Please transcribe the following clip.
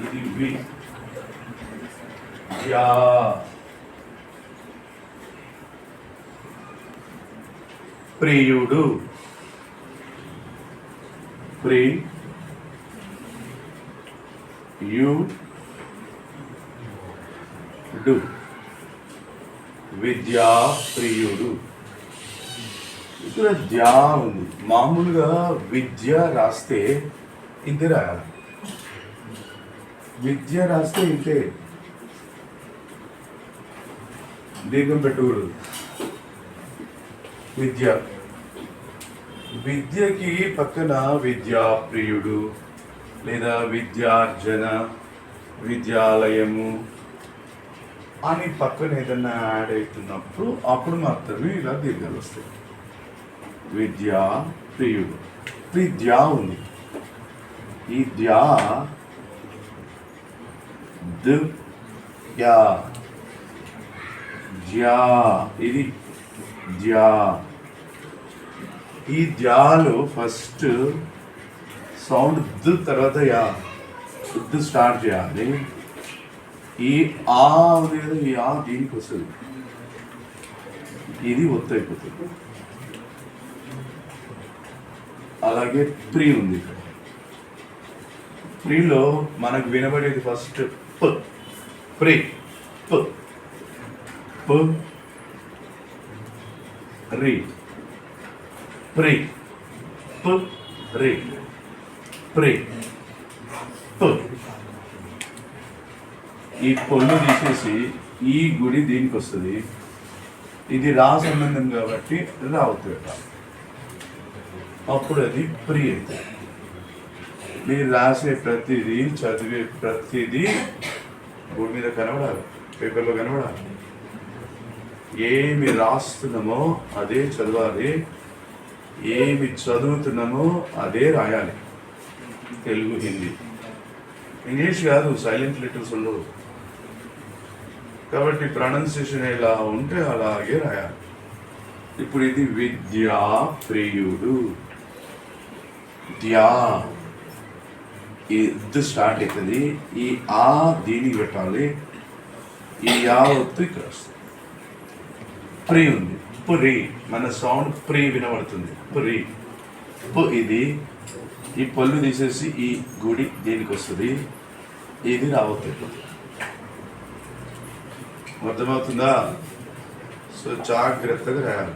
ఇది వి యా. ప్రియుడు. ప్రి. యు. డు. విద్యా ప్రియుడు. ఇక్కడ ధ్యా ఉంది. మామూలుగా విద్య రాస్తే ఇంతే రాయాలి. విద్య రాస్తే ఇంతే. దీపం పెట్టకూడదు విద్య. విద్యకి పక్కన విద్యా ప్రియుడు లేదా విద్యార్జన విద్యాలయము అని పక్కన ఏదన్నా యాడ్ అవుతున్నప్పుడు అప్పుడు మాత్రమే ఇలా దీర్ఘాలు వస్తాయి. విద్యా ప్రియుడు విద్యా ఉంది. ఈ ద్యా దు. యా జ్యా. ఇది జ్యా. ఈ ధ్యాలో ఫస్ట్ సౌండ్ దు తర్వాత యా. దు స్టార్ట్ చేయాలి. ఈ ఆ ఉంది కదా ఈ ఆ దీనికి వస్తుంది. ఇది ఒత్తు అయిపోతుంది. అలాగే ప్రీ ఉంది. ఇక్కడ ప్రీలో మనకు వినబడేది ఫస్ట్ ప ప్రీ ప ప రీ ప్రీ ప రీ ప్రీ ప ఈ పొల్లు తీసేసి ఈ గుడి దీనికి వస్తుంది ఇది రా సంబంధం కాబట్టి రావద్దు అప్పుడు అది ప్రి అవుతుంది మీరు రాసే ప్రతిదీ చదివే ప్రతిదీ భూమి మీద కనబడాలి పేపర్లో కనబడాలి. ఏమి రాస్తున్నామో అదే చదవాలి ఏమి చదువుతున్నామో అదే రాయాలి. తెలుగు హిందీ. ఇంగ్లీష్ కాదు సైలెంట్ లెటర్స్ ఉండవు. కాబట్టి ప్రొనౌన్సియేషన్ ఎలా ఉంటే అలాగే రాయాలి. ఇప్పుడు ఇది విద్యా ప్రియుడు. ధ్యా ఈ ఇది స్టార్ట్ అవుతుంది. ఈ ఆ దీనికి పెట్టాలి. ఈ యా వత్తు ఇక్కడ వస్తుంది. ప్రి ఉంది. పురి. మన సౌండ్ ప్రి వినబడుతుంది. పురి. పు ఇది. ఈ పళ్ళు తీసేసి ఈ గుడి దీనికి వస్తుంది. ఇది రావద్దు అర్థమవుతుందా? సో జాగ్రత్తగా రాయాలి.